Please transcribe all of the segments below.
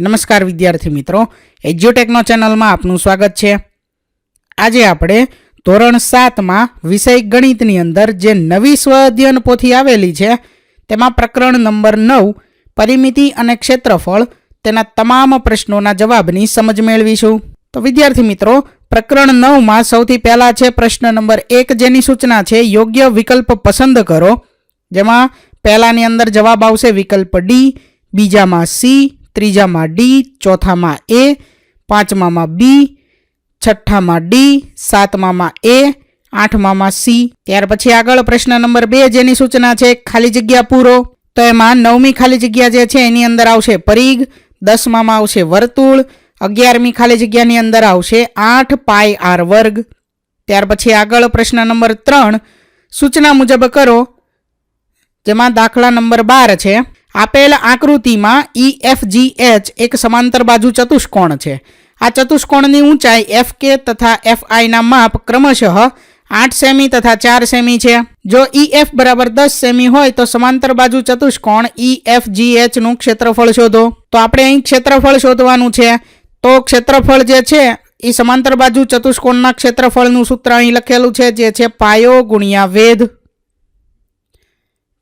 નમસ્કાર વિદ્યાર્થી મિત્રો, એજ્યુટેકનો ચેનલમાં આપનું સ્વાગત છે. આજે આપણે ધોરણ સાતમાં વિષય ગણિતની અંદર જે નવી સ્વ અધ્યયન પોથી આવેલી છે, તેમાં પ્રકરણ નંબર નવ, પરિમિતિ અને ક્ષેત્રફળ, તેના તમામ પ્રશ્નોના જવાબની સમજ મેળવીશું. તો વિદ્યાર્થી મિત્રો, પ્રકરણ નવમાં સૌથી પહેલાં છે પ્રશ્ન નંબર એક, જેની સૂચના છે, યોગ્ય વિકલ્પ પસંદ કરો. જેમાં પહેલાંની અંદર જવાબ આવશે વિકલ્પ ડી, બીજામાં સી ત્રીજામાં ડી, ચોથામાં એ, પાંચમામાં બી, છઠ્ઠામાં ડી, સાતમામાં એ, આઠમામાં સી. ત્યાર પછી આગળ પ્રશ્ન નંબર બે જેની સૂચના છે, ખાલી જગ્યા પૂરો. તો એમાં નવમી ખાલી જગ્યા જે છે, એની અંદર આવશે પરિઘ. દસમામાં આવશે વર્તુળ. અગિયારમી ખાલી જગ્યાની અંદર આવશે આઠ પાય આર વર્ગ. ત્યાર પછી આગળ પ્રશ્ન નંબર ત્રણ. સૂચના મુજબ કરો. જેમાં દાખલા નંબર બાર છે. આપેલ આકૃતિમાં ઈ એફ જી એચ એક સમાંતર બાજુ ચતુષ્કોણ છે. આ ચતુષ્કોણની ઊંચાઈ એફ કે તથા એફ આઈના માપ ક્રમશઃ આઠ સેમી તથા ચાર સેમી છે. જો ઈ એફ બરાબર દસ સેમી હોય તો સમાંતર બાજુ ચતુષ્કોણ ઈ એફ જી એચનું ક્ષેત્રફળ શોધો. તો આપણે અહીં ક્ષેત્રફળ શોધવાનું છે. તો ક્ષેત્રફળ જે છે એ સમાંતર બાજુ ચતુષ્કોણના ક્ષેત્રફળનું સૂત્ર અહીં લખેલું છે, જે છે પાયો ગુણ્યા વેધ.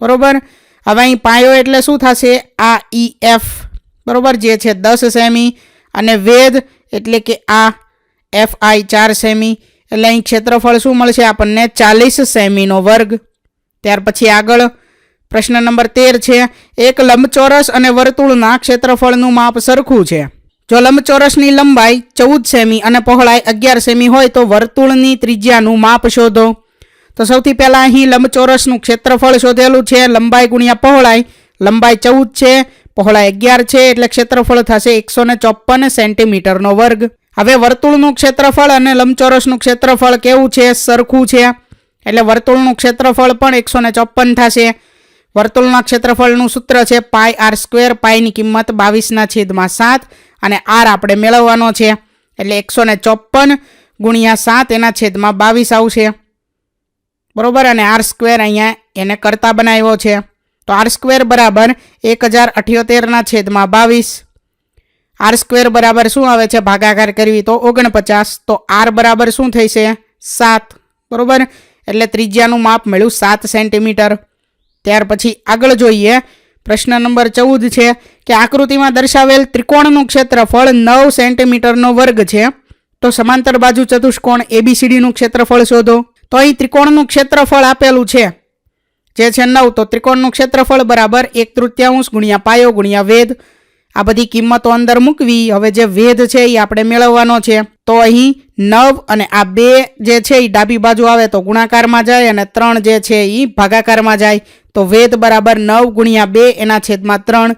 બરોબર? હવે અહીં પાયો એટલે શું થશે? આ ઈ એફ બરાબર, જે છે દસ સેમી અને વેધ એટલે કે આ એફ આઈ ચાર સેમી. એટલે અહીં ક્ષેત્રફળ શું મળશે? આપણને ચાલીસ સેમીનો વર્ગ. ત્યાર પછી આગળ પ્રશ્ન નંબર તેર છે, એક લંબચોરસ અને વર્તુળના ક્ષેત્રફળનું માપ સરખું છે. જો લંબચોરસની લંબાઈ ચૌદ સેમી અને પહોળાઈ અગિયાર સેમી હોય તો વર્તુળની ત્રિજ્યાનું માપ શોધો. તો સૌથી પહેલાં અહીં લંબચોરસનું ક્ષેત્રફળ શોધેલું છે. લંબાઈ ગુણ્યા પહોળાઈ. લંબાઈ ચૌદ છે. પહોળાઈ અગિયાર છે. એટલે ક્ષેત્રફળ થશે એકસો ને ચોપન સેન્ટીમીટરનો વર્ગ. હવે વર્તુળનું ક્ષેત્રફળ અને લંબચોરસનું ક્ષેત્રફળ કેવું છે? સરખું છે. એટલે વર્તુળનું ક્ષેત્રફળ પણ એકસો ને ચોપન થશે. વર્તુળના ક્ષેત્રફળનું સૂત્ર છે પાય આર સ્ક્વેર. પાયની કિંમત બાવીસના છેદમાં સાત અને આર આપણે મેળવવાનો છે. એટલે એકસો ને ચોપન ગુણ્યા સાત એના છેદમાં બાવીસ આવશે. બરોબર? અને આર સ્ક્વેર અહીંયા એને કરતા બનાવ્યો છે. તો આર સ્ક્વેર બરાબર એક હજાર અઠ્યોતેરના છેદમાં બાવીસ. આર સ્ક્વેર બરાબર શું આવે છે? ભાગાકાર કરવી તો ઓગણપચાસ. તો આર બરાબર શું થઈ છે સાત. બરાબર? એટલે ત્રિજ્યાનું માપ મળ્યું સાત સેન્ટીમીટર. ત્યાર પછી આગળ જોઈએ. પ્રશ્ન નંબર ચૌદ છે કે આકૃતિમાં દર્શાવેલ ત્રિકોણનું ક્ષેત્રફળ નવ સેન્ટીમીટરનો વર્ગ છે. તો સમાંતર બાજુ ચતુષ્કોણ એબીસીડીનું ક્ષેત્રફળ શોધો. તો અહીં ત્રિકોણનું ક્ષેત્રફળ આપેલું છે. જે છે નવ, તો ત્રિકોણનું ક્ષેત્રફળ બરાબર એક તૃતીયાંશ ગુણ્યા પાયો ગુણ્યા વેધ. આ બધી કિંમતો અંદર મૂકવી. હવે જે વેધ છે એ આપણે મેળવવાનો છે. તો અહીં નવ અને આ બે જે છે એ ડાબી બાજુ આવે તો ગુણાકારમાં જાય અને ત્રણ જે છે એ ભાગાકારમાં જાય. તો વેધ બરાબર નવ ગુણ્યા બે એના છેદમાં ત્રણ.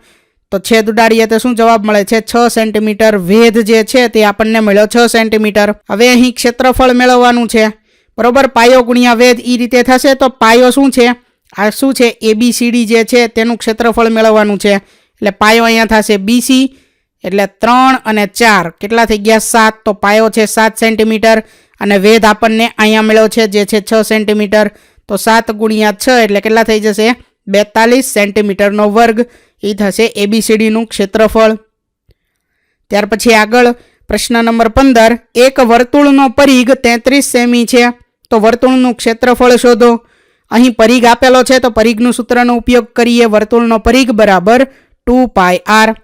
તો છેદ ઉડાડીએ તો શું જવાબ મળે છે? છ સેન્ટીમીટર વેધ જે છે તે આપણને મળ્યો છ સેન્ટીમીટર. હવે અહીં ક્ષેત્રફળ મેળવવાનું છે. બરોબર? પાયો ગુણ્યા વેધ એ રીતે થશે. તો પાયો શું છે? આ શું છે? એબીસીડી જે છે તેનું ક્ષેત્રફળ મેળવવાનું છે. એટલે પાયો અહીંયા થશે બીસી એટલે ત્રણ અને ચાર. કેટલા થઈ ગયા? સાત. તો પાયો છે સાત સેન્ટીમીટર અને વેધ આપણને અહીંયા મળ્યો છે જે છે છ સેન્ટીમીટર. તો સાત ગુણ્યા છ એટલે કેટલા થઈ જશે? બેતાલીસ સેન્ટીમીટરનો વર્ગ. એ થશે એબીસીડીનું ક્ષેત્રફળ. ત્યાર પછી આગળ પ્રશ્ન નંબર પંદર. એક વર્તુળનો પરિઘ તેત્રીસ સેમી છે. તો વર્તુળનું ક્ષેત્રફળ શોધો. અહીં પરિઘ આપેલો છે, તો પરિઘનું સૂત્રનો ઉપયોગ કરીએ. વર્તુળનો પરિઘ બરાબર ટુ પાય આર.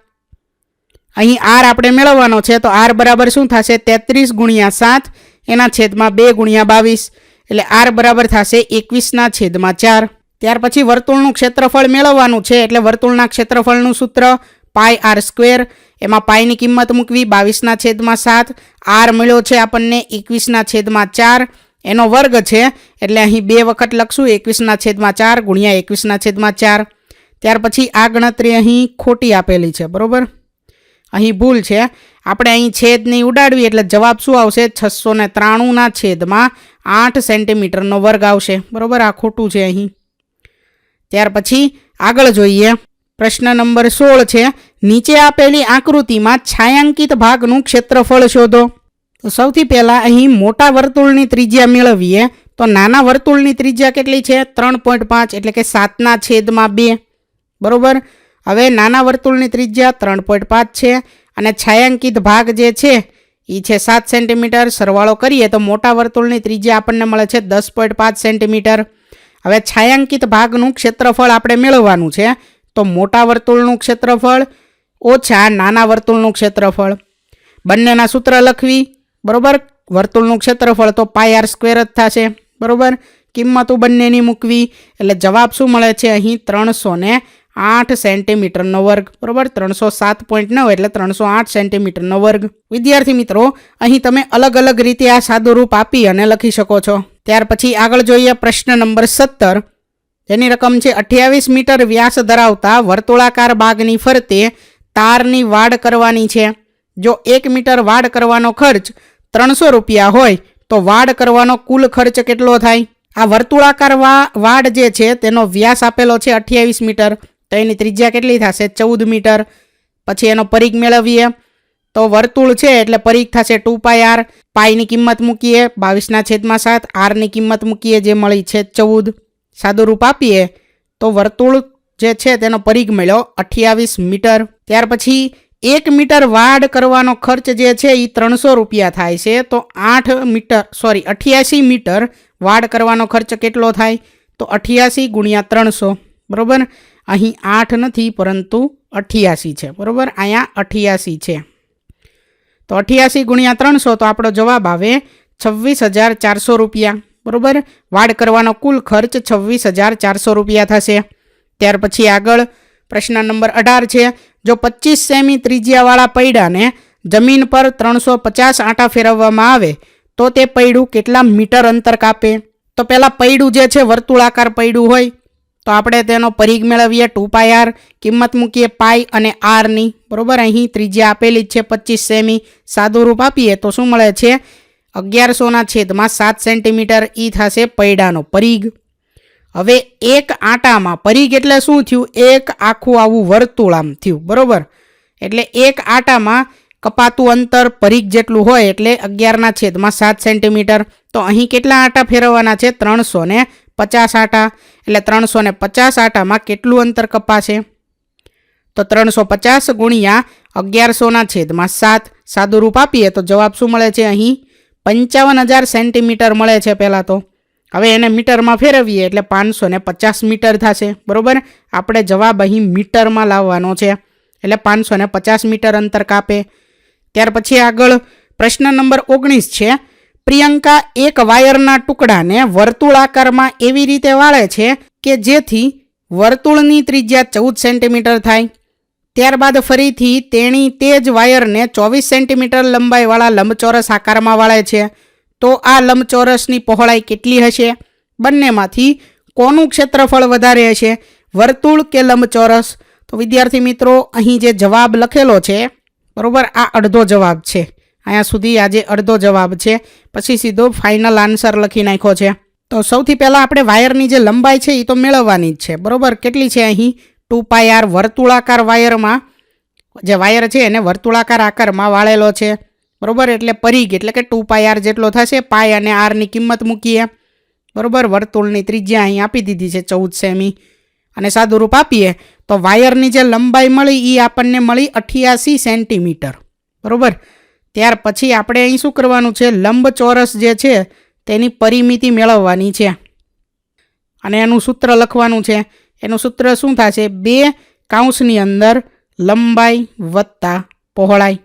અહીં આર આપણે મેળવવાનો છે, તો આર બરાબર શું થશે? તેત્રીસ ગુણ્યા સાત, એના છેદમાં બે ગુણ્યા બાવીસ. એટલે આર બરાબર થશે એકવીસના છેદમાં ચાર. ત્યાર પછી વર્તુળનું ક્ષેત્રફળ મેળવવાનું છે, એટલે વર્તુળના ક્ષેત્રફળનું સૂત્ર પાય આર સ્ક્વેર. એમાં પાયની કિંમત મૂકવી, બાવીસના છેદમાં સાત. આર મળ્યો છે આપણને એકવીસના છેદમાં ચાર. એનો વર્ગ છે, એટલે અહીં બે વખત લખશું, એકવીસના છેદમાં ચાર ગુણ્યા એકવીસના છેદમાં ચાર. ત્યાર પછી આ ગણતરી અહીં ખોટી આપેલી છે, બરોબર? અહીં ભૂલ છે. આપણે અહીં છેદની ઉડાડવી, એટલે જવાબ શું આવશે? છસો ને ત્રાણુંના છેદમાં આઠ સેન્ટીમીટરનો વર્ગ આવશે, બરાબર? આ ખોટું છે અહીં. ત્યાર પછી આગળ જોઈએ. પ્રશ્ન નંબર સોળ છે, નીચે આપેલી આકૃતિમાં છાયાંકિત ભાગનું ક્ષેત્રફળ શોધો. તો સૌથી પહેલાં અહીં મોટા વર્તુળની ત્રિજ્યા મેળવીએ. તો નાના વર્તુળની ત્રિજ્યા કેટલી છે? ત્રણ પોઈન્ટ પાંચ, એટલે કે સાતના છેદમાં બે. બરોબર? હવે નાના વર્તુળની ત્રિજ્યા ત્રણ પોઈન્ટ પાંચ છે અને છાયાંકિત ભાગ જે છે એ છે સાત સેન્ટીમીટર. સરવાળો કરીએ તો મોટા વર્તુળની ત્રિજ્યા આપણને મળે છે દસ પોઈન્ટ પાંચ સેન્ટીમીટર. હવે છાયાંકિત ભાગનું ક્ષેત્રફળ આપણે મેળવવાનું છે. તો મોટા વર્તુળનું ક્ષેત્રફળ ઓછા નાના વર્તુળનું ક્ષેત્રફળ. બંનેના સૂત્ર લખવી. બરોબર? વર્તુળનું ક્ષેત્રફળ તો પાય આર સ્ક્વેર જ થશે. બરોબર? કિંમતો બંનેની મૂકવી. એટલે જવાબ શું મળે છે? અહીં ત્રણસો ને આઠ સેન્ટીમીટરનો વર્ગ. બરાબર? ત્રણસો સાત પોઈન્ટ નવ એટલે ત્રણસો આઠ સેન્ટીમીટરનો વર્ગ. વિદ્યાર્થી મિત્રો, અહીં તમે અલગ અલગ રીતે આ સાદુરૂપ આપી અને લખી શકો છો. ત્યાર પછી આગળ જોઈએ પ્રશ્ન નંબર સત્તર. જેની રકમ છે અઠ્યાવીસ મીટર વ્યાસ ધરાવતા વર્તુળાકાર બાગની ફરતે તારની વાડ કરવાની છે. જો એક મીટર વાડ કરવાનો ખર્ચ ત્રણસો રૂપિયા હોય, તો વાડ કરવાનો કુલ ખર્ચ કેટલો થાય? આ વર્તુળાકાર વાડ જે છે, તેનો વ્યાસ આપેલો છે અઠ્યાવીસ મીટર. તો એની ત્રિજ્યા કેટલી થશે? ચૌદ મીટર. પછી એનો પરિઘ મેળવીએ. તો વર્તુળ છે એટલે પરિઘ થશે ટુ પાય આર. પાયની કિંમત મૂકીએ. બાવીસના છેદમાં સાત. આરની કિંમત મૂકીએ જે મળી છે ચૌદ. સાદું રૂપ આપીએ. તો વર્તુળ જે છે, તેનો પરિઘ મળ્યો અઠ્યાવીસ મીટર. ત્યાર પછી એક મીટર વાડ કરવાનો ખર્ચ જે છે એ ત્રણસો રૂપિયા થાય છે. તો આઠ મીટર, સોરી, અઠ્યાસી મીટર વાડ કરવાનો ખર્ચ કેટલો થાય? તો અઠ્યાસી ગુણ્યા ત્રણસો, બરાબર? અહીં આઠ નથી, પરંતુ અઠ્યાસી છે, બરાબર? અહીંયા અઠ્યાસી છે. તો અઠ્યાસી ગુણ્યા ત્રણસો, તો આપણો જવાબ આવે છવ્વીસ હજાર ચારસો રૂપિયા, બરાબર? વાડ કરવાનો કુલ ખર્ચ છવ્વીસ હજાર ચારસો રૂપિયા થશે. ત્યાર પછી આગળ પ્રશ્ન નંબર અઢાર છે. જો પચીસ સેમી ત્રિજ્યાવાળા પૈડાને જમીન પર ત્રણસો પચાસ આંટા ફેરવવામાં આવે, તો તે પૈડું કેટલા મીટર અંતર કાપે? તો પહેલાં પૈડું જે છે વર્તુળાકાર પૈડું હોય. તો આપણે તેનો પરિઘ મેળવીએ ટુ પાય આર, કિંમત મૂકીએ પાય અને આરની બરોબર? અહીં ત્રિજ્યા આપેલી જ છે પચીસ સેમી. સાદુરૂપ આપીએ તો શું મળે છે? અગિયારસોના છેદમાં સાત સેન્ટીમીટર ઈ થશે પૈડાનો પરિઘ. હવે એક આટામાં પરિઘ એટલે શું થયું? એક આખું આવું વર્તુળ આમ થયું, બરાબર? એટલે એક આટામાં કપાતું અંતર પરિઘ જેટલું હોય એટલે અગિયારના છેદમાં સાત સેન્ટીમીટર. તો અહીં કેટલા આટા ફેરવવાના છે? ત્રણસો ને પચાસ આટા. એટલે ત્રણસો ને પચાસ આટામાં કેટલું અંતર કપાશે? તો ત્રણસો પચાસ ગુણ્યા અગિયારસોના છેદમાં સાત. સાદું રૂપ આપીએ તો જવાબ શું મળે છે અહીં? પંચાવન હજાર સેન્ટીમીટર મળે છે પહેલાં તો. હવે એને મીટરમાં ફેરવીએ એટલે પાંચસો ને પચાસ મીટર થશે, બરોબર? આપણે જવાબ અહીં મીટરમાં લાવવાનો છે. એટલે પાંચસો ને પચાસ મીટર અંતર કાપે. ત્યાર પછી આગળ પ્રશ્ન નંબર ઓગણીસ છે, પ્રિયંકા એક વાયરના ટુકડાને વર્તુળાકારમાં એવી રીતે વાળે છે કે જેથી વર્તુળની ત્રિજ્યા ચૌદ સેન્ટીમીટર થાય. ત્યારબાદ ફરીથી તેણી તે જ વાયરને ચોવીસ સેન્ટીમીટર લંબાઈવાળા લંબચોરસ આકારમાં વાળે છે. તો આ લંબચોરસની પહોળાઈ કેટલી હશે? બંનેમાંથી કોનું ક્ષેત્રફળ વધારે હશે? વર્તુળ કે લંબચોરસ? તો વિદ્યાર્થી મિત્રો, અહીં જે જવાબ લખેલો છે, બરાબર, આ અડધો જવાબ છે. અહીંયા સુધી આજે અડધો જવાબ છે, પછી સીધો ફાઇનલ આન્સર લખી નાખ્યો છે. તો સૌથી પહેલાં આપણે વાયરની જે લંબાઈ છે એ તો મેળવવાની જ છે. બરાબર, કેટલી છે અહીં? ટુ પાય આર વર્તુળાકાર વાયરમાં, જે વાયર છે, એને વર્તુળાકાર આકારમાં વાળેલો છે. બરોબર? એટલે પરિઘ, એટલે કે ટુ પાય આર જેટલો થશે, પાય અને આરની કિંમત મૂકીએ. બરાબર? વર્તુળની ત્રિજ્યા અહીં આપી દીધી છે ચૌદ સેમી. અને સાદુરૂપ આપીએ, તો વાયરની જે લંબાઈ મળી એ આપણને મળી અઠ્યાસી સેન્ટીમીટર. બરાબર? ત્યાર પછી આપણે અહીં શું કરવાનું છે? લંબચોરસ જે છે, તેની પરિમિતિ મેળવવાની છે. અને એનું સૂત્ર લખવાનું છે. એનું સૂત્ર શું થશે? બે કાઉન્સની અંદર લંબાઈ વત્તા પહોળાઈ.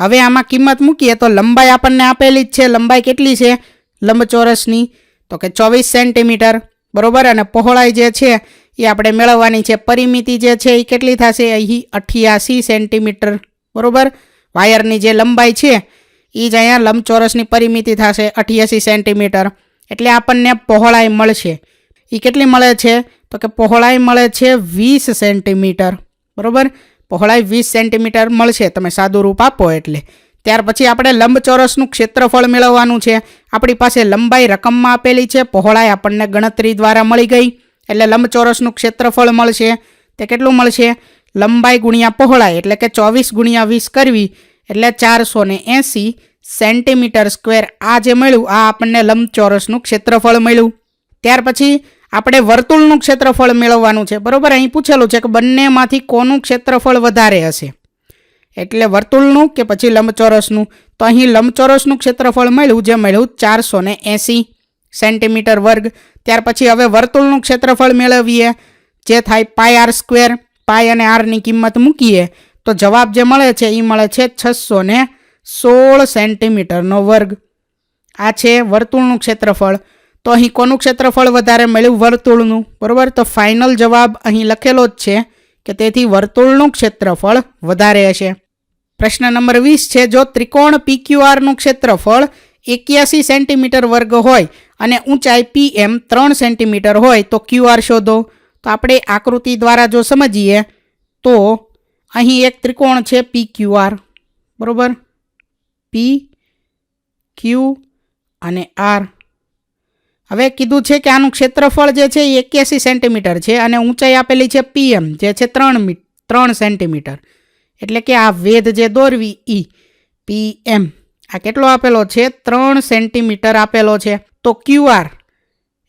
હવે આમાં કિંમત મૂકીએ તો લંબાઈ આપણને આપેલી જ છે. લંબાઈ કેટલી છે? લંબચોરસની. તો કે ચોવીસ સેન્ટીમીટર. બરોબર? અને પહોળાઈ જે છે, એ આપણે મેળવવાની છે. પરિમિતિ જે છે, એ કેટલી થશે? અહીં અઠ્યાસી સેન્ટીમીટર. બરાબર? વાયરની જે લંબાઈ છે, એ જ અહીંયા લંબચોરસની પરિમિતિ થશે, અઠ્યાસી સેન્ટીમીટર. એટલે આપણને પહોળાઈ મળશે. એ કેટલી મળે છે? તો કે પહોળાઈ મળે છે વીસ સેન્ટીમીટર. બરોબર? પહોળાઈ વીસ સેન્ટીમીટર મળશે, તમે સાદું રૂપ આપો એટલે. ત્યાર પછી આપણે લંબચોરસનું ક્ષેત્રફળ મેળવવાનું છે. આપણી પાસે લંબાઈ રકમમાં આપેલી છે. પહોળાઈ આપણને ગણતરી દ્વારા મળી ગઈ. એટલે લંબચોરસનું ક્ષેત્રફળ મળશે. તે કેટલું મળશે? લંબાઈ ગુણ્યા પહોળાઈ, એટલે કે ચોવીસ ગુણ્યા વીસ કરવી. એટલે ચારસો ને એંસી સેન્ટીમીટર સ્ક્વેર આ જે મળ્યું, આ આપણને લંબચોરસનું ક્ષેત્રફળ મળ્યું. ત્યાર પછી આપણે વર્તુળનું ક્ષેત્રફળ મેળવવાનું છે. બરોબર? અહીં પૂછેલું છે કે બંનેમાંથી કોનું ક્ષેત્રફળ વધારે હશે? એટલે વર્તુળનું કે પછી લંબચોરસનું? તો અહીં લંબચોરસનું ક્ષેત્રફળ મળ્યું, જે મળ્યું ચારસો ને એંસી સેન્ટીમીટર વર્ગ. ત્યાર પછી હવે વર્તુળનું ક્ષેત્રફળ મેળવીએ, જે થાય પાય આર સ્ક્વેર પાય અને આરની કિંમત મૂકીએ, તો જવાબ જે મળે છે એ મળે છે છસો ને સોળ સેન્ટીમીટરનો વર્ગ. આ છે વર્તુળનું ક્ષેત્રફળ. તો અહીં કોનું ક્ષેત્રફળ વધારે મળ્યું? વર્તુળનું. બરાબર? તો ફાઇનલ જવાબ અહીં લખેલો જ છે કે તેથી વર્તુળનું ક્ષેત્રફળ વધારે હશે. પ્રશ્ન નંબર વીસ છે, જો ત્રિકોણ પીક્યુઆરનું ક્ષેત્રફળ એક્યાસી સેન્ટીમીટર વર્ગ હોય અને ઊંચાઈ પી એમ ત્રણ સેન્ટીમીટર હોય, તો ક્યુઆર શોધો. તો આપણે આકૃતિ દ્વારા જો સમજીએ, તો અહીં એક ત્રિકોણ છે પી ક્યુઆર બરાબર? પી ક્યુ અને આર હવે કીધું છે કે આનું ક્ષેત્રફળ જે છે એ એક્યાસી સેન્ટીમીટર છે અને ઊંચાઈ આપેલી છે પીએમ, જે છે ત્રણ મી, ત્રણ સેન્ટીમીટર. એટલે કે આ વેધ જે દોરવી ઈ, પીએમ. આ કેટલો આપેલો છે? ત્રણ સેન્ટીમીટર આપેલો છે. તો ક્યુઆર,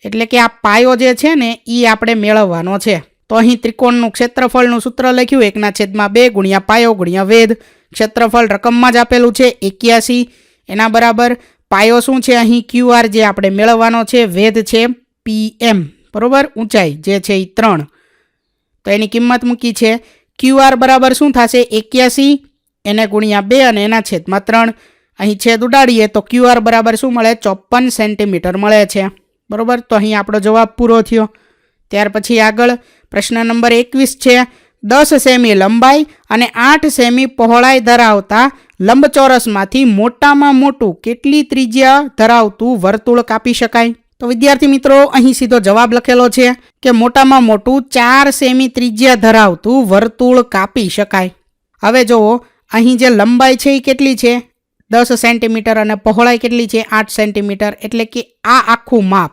એટલે કે આ પાયો જે છે ને એ આપણે મેળવવાનો છે. તો અહીં ત્રિકોણનું ક્ષેત્રફળનું સૂત્ર લખ્યું, એકના છેદમાં બે ગુણ્યા પાયો ગુણ્યા વેધ. ક્ષેત્રફળ રકમમાં જ આપેલું છે એક્યાસી. એના બરાબર પાયો શું છે? અહીં ક્યુઆર જે આપણે મેળવવાનો છે, વેધ છે પીએમ બરાબર? ઊંચાઈ જે છે એ ત્રણ. તો એની કિંમત મૂકી છે. ક્યુઆર બરાબર શું થશે? એક્યાસી, એને ગુણ્યા બે અને એના છેદમાં ત્રણ. અહીં છેદ ઉડાડીએ તો ક્યુઆર બરાબર શું મળે? ચોપન સેન્ટીમીટર મળે છે. બરાબર? તો અહીં આપણો જવાબ પૂરો થયો. ત્યાર પછી આગળ પ્રશ્ન નંબર એકવીસ છે. દસ સેમી લંબાઈ અને આઠ સેમી પહોળાઈ ધરાવતા લંબચોરસમાંથી મોટામાં મોટું કેટલી ત્રિજ્યા ધરાવતું વર્તુળ કાપી શકાય? તો વિદ્યાર્થી મિત્રો, અહીં સીધો જવાબ લખેલો છે કે મોટામાં મોટું ચાર સેમી ત્રિજ્યા ધરાવતું વર્તુળ કાપી શકાય. હવે જુઓ, અહીં જે લંબાઈ છે એ કેટલી છે? દસ સેન્ટીમીટર અને પહોળાઈ કેટલી છે? આઠ સેન્ટીમીટર. એટલે કે આ આખું માપ.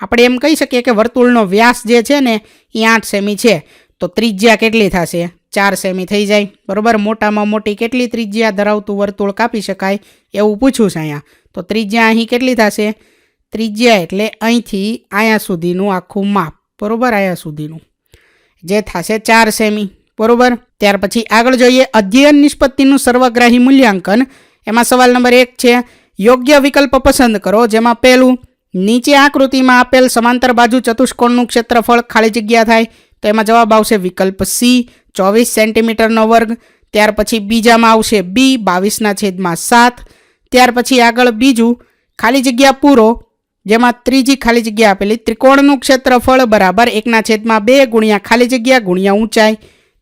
આપણે એમ કહી શકીએ કે વર્તુળનો વ્યાસ જે છે ને, એ આઠ સેમી છે. તો ત્રિજ્યા કેટલી થશે? ચાર સેમી થઈ જાય. બરોબર? મોટામાં મોટી કેટલી ત્રિજ્યા ધરાવતું વર્તુળ કાપી શકાય એવું પૂછ્યું છે અહીંયા. તો ત્રિજ્યા અહીં કેટલી થશે? ત્રિજ્યા એટલે અહીંથી અહીંયા સુધીનું આખું માપ. બરોબર? અહીંયા સુધીનું. જે થશે ચાર સેમી. બરોબર? ત્યાર પછી આગળ જોઈએ અધ્યયન નિષ્પત્તિનું સર્વગ્રાહી મૂલ્યાંકન. એમાં સવાલ નંબર એક છે, યોગ્ય વિકલ્પ પસંદ કરો, જેમાં પહેલું, નીચે આકૃતિમાં આપેલ સમાંતર બાજુ ચતુષ્કોણનું ક્ષેત્રફળ ખાલી જગ્યા થાય. તો એમાં જવાબ આવશે વિકલ્પ સી, ચોવીસ સેન્ટીમીટરનો વર્ગ, ત્યાર પછી બીજામાં આવશે બી, બાવીસના છેદમાં સાત, ત્યાર પછી આગળ બીજું, ખાલી જગ્યા પૂરો, જેમાં ત્રીજી ખાલી જગ્યા આપેલી ત્રિકોણનું ક્ષેત્રફળ બરાબર એકના છેદમાં બે ગુણ્યા ખાલી જગ્યા ગુણ્યા ઊંચાઈ,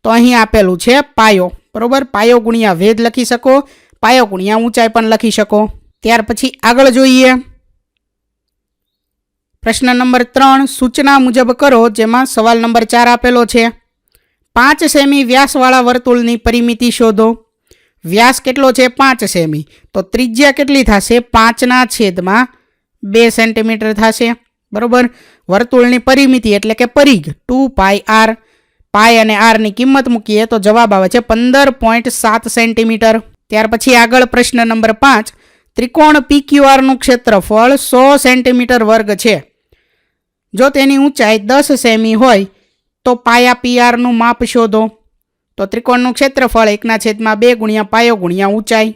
તો અહીં આપેલું છે પાયો, બરાબર? પાયો ગુણ્યા વેદ લખી શકો, પાયો ગુણ્યા ઊંચાઈ પણ લખી શકો. ત્યાર પછી આગળ જોઈએ. પ્રશ્ન નંબર ત્રણ, સૂચના મુજબ કરો, જેમાં સવાલ નંબર ચાર આપેલો છે. પાંચ સેમી વ્યાસવાળા વર્તુળની પરિમિતિ શોધો. વ્યાસ કેટલો છે? પાંચ સેમી. તો ત્રિજ્યા કેટલી થશે? પાંચના છેદમાં બે સેન્ટીમીટર થશે. બરાબર? વર્તુળની પરિમિતિ એટલે કે પરિઘ, ટુ પાય આર. પાય અને આરની કિંમત મૂકીએ તો જવાબ આવે છે પંદર પોઈન્ટ સાત સેન્ટીમીટર. ત્યાર પછી આગળ પ્રશ્ન નંબર પાંચ, ત્રિકોણ પીક્યુઆરનું ક્ષેત્રફળ સો સેન્ટીમીટર વર્ગ છે. જો તેની ઊંચાઈ દસ સેમી હોય, તો પાયા પીઆરનું માપ શોધો. તો ત્રિકોણનું ક્ષેત્રફળ એકના છેદમાં બે ગુણ્યા પાયો ગુણ્યા ઊંચાઈ.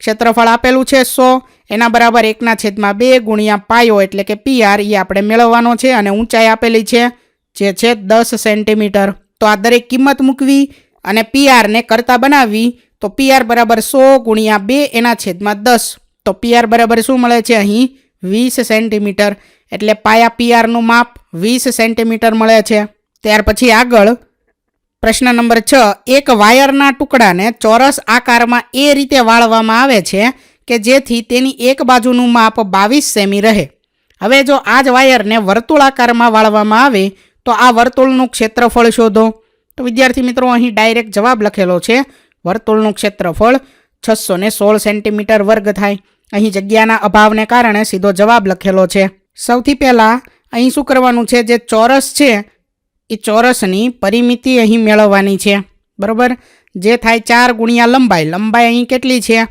ક્ષેત્રફળ આપેલું છે સો, એના બરાબર એકના છેદમાં બે ગુણ્યા પાયો એટલે કે પીઆર એ આપણે મેળવવાનો છે અને ઊંચાઈ આપેલી છે, જે છે દસ સેન્ટીમીટર. તો આ દરેક કિંમત મૂકવી અને પીઆરને કરતાં બનાવવી, તો પીઆર બરાબર સો ગુણ્યા બે એના છેદમાં દસ. તો પીઆર બરાબર શું મળે છે અહીં? વીસ સેન્ટીમીટર. એટલે પાયા પીઆરનું માપ વીસ સેન્ટીમીટર મળે છે. ત્યાર પછી આગળ પ્રશ્ન નંબર છ. એક વાયરના ટુકડાને ચોરસ આકારમાં એ રીતે વાળવામાં આવે છે કે જેથી તેની એક બાજુનું માપ બાવીસ સેમી રહે. હવે જો આ જ વાયરને વર્તુળાકારમાં વાળવામાં આવે, તો આ વર્તુળનું ક્ષેત્રફળ શોધો. તો વિદ્યાર્થી મિત્રો, અહીં ડાયરેક્ટ જવાબ લખેલો છે. વર્તુળનું ક્ષેત્રફળ છસો ને સોળ સેન્ટીમીટર વર્ગ થાય. અહીં જગ્યાના અભાવને કારણે સીધો જવાબ લખેલો છે. સૌથી પહેલાં અહીં શું કરવાનું છે? જે ચોરસ છે, એ ચોરસની પરિમિતિ અહીં મેળવવાની છે. બરાબર? જે થાય ચાર ગુણ્યા લંબાઈ. લંબાઈ અહીં કેટલી છે?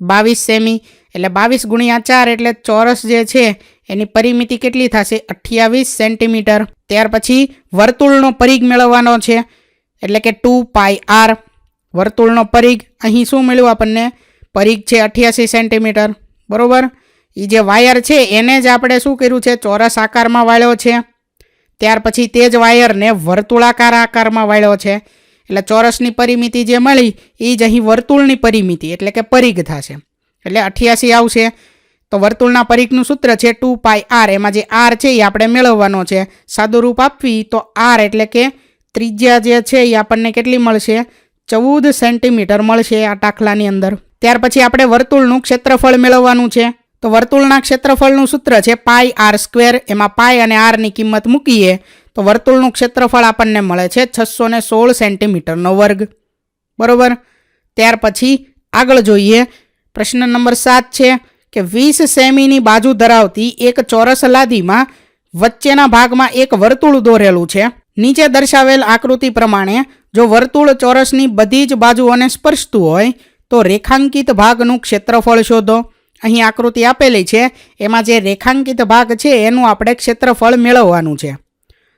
બાવીસ સેમી. એટલે બાવીસ ગુણ્યા ચાર એટલે ચોરસ જે છે, એની પરિમિતિ કેટલી થશે? અઠ્યાવીસ સેન્ટીમીટર. ત્યાર પછી વર્તુળનો પરિઘ મેળવવાનો છે. એટલે કે ટુ પાય આર. વર્તુળનો પરિઘ અહીં શું મળ્યું આપણને? પરિઘ છે અઠ્યાસી સેન્ટીમીટર. બરોબર? એ જે વાયર છે, એને જ આપણે શું કર્યું છે? ચોરસ આકારમાં વાળ્યો છે. ત્યાર પછી તે જ વાયરને વર્તુળાકાર આકારમાં વાળ્યો છે. એટલે ચોરસની પરિમિતિ જે મળી એ જ અહીં વર્તુળની પરિમિતિ, એટલે કે પરિઘ થશે. એટલે અઠ્યાસી આવશે. તો વર્તુળના પરિઘનું સૂત્ર છે ટુ પાય આર. એમાં જે આર છે એ આપણે મેળવવાનો છે. સાદુરૂપ આપવી તો આર એટલે કે ત્રિજ્યા જે છે એ આપણને કેટલી મળશે? ચૌદ સેન્ટીમીટર મળશે આ દાખલાની અંદર. ત્યાર પછી આપણે વર્તુળનું ક્ષેત્રફળ મેળવવાનું છે. તો વર્તુળના ક્ષેત્રફળનું સૂત્ર છે પાય આર સ્ક્વેર. એમાં પાય અને આરની કિંમત મૂકીએ તો વર્તુળનું ક્ષેત્રફળ આપણને મળે છે છસો ને સોળ સેન્ટીમીટરનો વર્ગ. બરોબર? ત્યાર પછી આગળ જોઈએ. પ્રશ્ન નંબર સાત છે કે વીસ સેમીની બાજુ ધરાવતી એક ચોરસ લાદીમાં વચ્ચેના ભાગમાં એક વર્તુળ દોરેલું છે. નીચે દર્શાવેલ આકૃતિ પ્રમાણે જો વર્તુળ ચોરસની બધી જ બાજુઓને સ્પર્શતું હોય, તો રેખાંકિત ભાગનું ક્ષેત્રફળ શોધો. અહીં આકૃતિ આપેલી છે, એમાં જે રેખાંકિત ભાગ છે, એનું આપણે ક્ષેત્રફળ મેળવવાનું છે.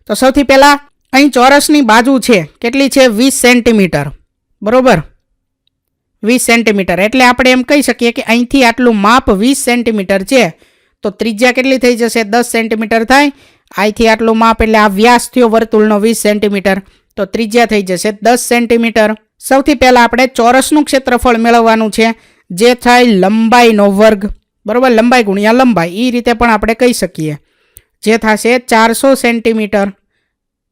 તો સૌથી પહેલાં અહીં ચોરસની બાજુ છે, કેટલી છે? વીસ સેન્ટીમીટર. બરાબર? વીસ સેન્ટીમીટર. એટલે આપણે એમ કહી શકીએ કે અહીંથી આટલું માપ વીસ સેન્ટીમીટર છે, તો ત્રિજ્યા કેટલી થઈ જશે? દસ સેન્ટીમીટર થાય. અહીંથી આટલું માપ એટલે આ વ્યાસ થયો વર્તુળનો વીસ સેન્ટીમીટર. તો ત્રિજ્યા થઈ જશે દસ સેન્ટીમીટર. સૌથી પહેલાં આપણે ચોરસનું ક્ષેત્રફળ મેળવવાનું છે, જે થાય લંબાઈનો વર્ગ. બરાબર? લંબાઈ ગુણ્યા લંબાઈ. એ રીતે પણ આપણે કહી શકીએ. જે થશે ચારસો સેન્ટીમીટર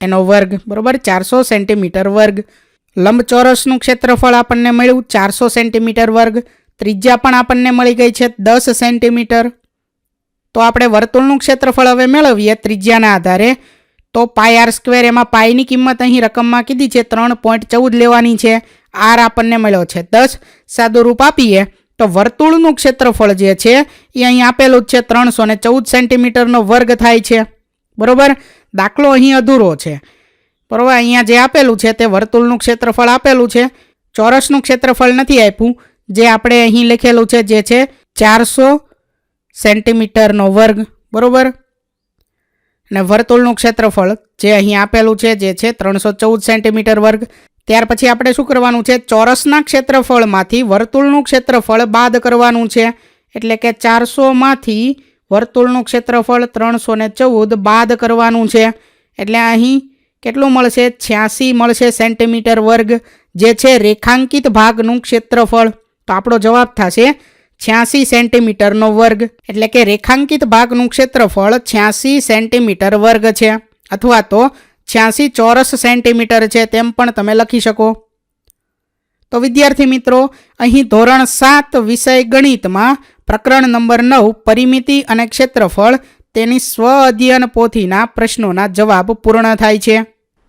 એનો વર્ગ. બરાબર? ચારસો સેન્ટીમીટર વર્ગ. લંબચોરસનું ક્ષેત્રફળ આપણને મળ્યું ચારસો સેન્ટીમીટર વર્ગ. ત્રિજ્યા પણ આપણને મળી ગઈ છે દસ સેન્ટીમીટર. તો આપણે વર્તુળનું ક્ષેત્રફળ હવે મેળવીએ ત્રિજ્યાના આધારે. તો પાય આર સ્ક્વેર એમાં પાયની કિંમત અહીં રકમમાં કીધી છે, ત્રણ પોઈન્ટ ચૌદ લેવાની છે. આર આપણને મળ્યો છે દસ. સાદું રૂપ આપીએ તો વર્તુળનું ક્ષેત્રફળ જે છે, એ અહીં આપેલું જ છે ત્રણસો ને ચૌદ સેન્ટીમીટરનો વર્ગ થાય છે. બરોબર? દાખલો અહીં અધૂરો છે. બરોબર? અહીંયા જે આપેલું છે તે વર્તુળનું ક્ષેત્રફળ આપેલું છે. ચોરસનું ક્ષેત્રફળ નથી આપ્યું. જે આપણે અહીં લખેલું છે જે છે ચારસો સેન્ટીમીટરનો વર્ગ. બરોબર? અને વર્તુળનું ક્ષેત્રફળ જે અહીં આપેલું છે, જે છે ત્રણસો ચૌદ સેન્ટીમીટર વર્ગ. ત્યાર પછી આપણે શું કરવાનું છે? ચોરસના ક્ષેત્રફળમાંથી વર્તુળનું ક્ષેત્રફળ બાદ કરવાનું છે. એટલે કે ચારસોમાંથી વર્તુળનું ક્ષેત્રફળ ત્રણસો ને ચૌદ બાદ કરવાનું છે. એટલે અહીં કેટલું મળશે? છ્યાસી મળશે સેન્ટીમીટર વર્ગ, જે છે રેખાંકિત ભાગનું ક્ષેત્રફળ. તો આપણો જવાબ થશે છ્યાસી સેન્ટીમીટરનો વર્ગ. એટલે કે રેખાંકિત ભાગનું ક્ષેત્રફળ છ્યાસી સેન્ટીમીટર વર્ગ છે. અથવા તો છ્યાસી ચોરસ સેન્ટીમીટર છે તેમ પણ તમે લખી શકો. તો વિદ્યાર્થી મિત્રો, અહીં ધોરણ સાત વિષય ગણિતમાં પ્રકરણ નંબર નવ, પરિમિતિ અને ક્ષેત્રફળ તેની સ્વ અધ્યયન પોથીના પ્રશ્નોના જવાબ પૂર્ણ થાય છે.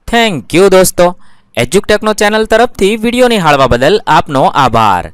થેન્ક યુ દોસ્તો. એજ્યુકટેકનો ચેનલ તરફથી વીડિયો નિહાળવા બદલ આપનો આભાર.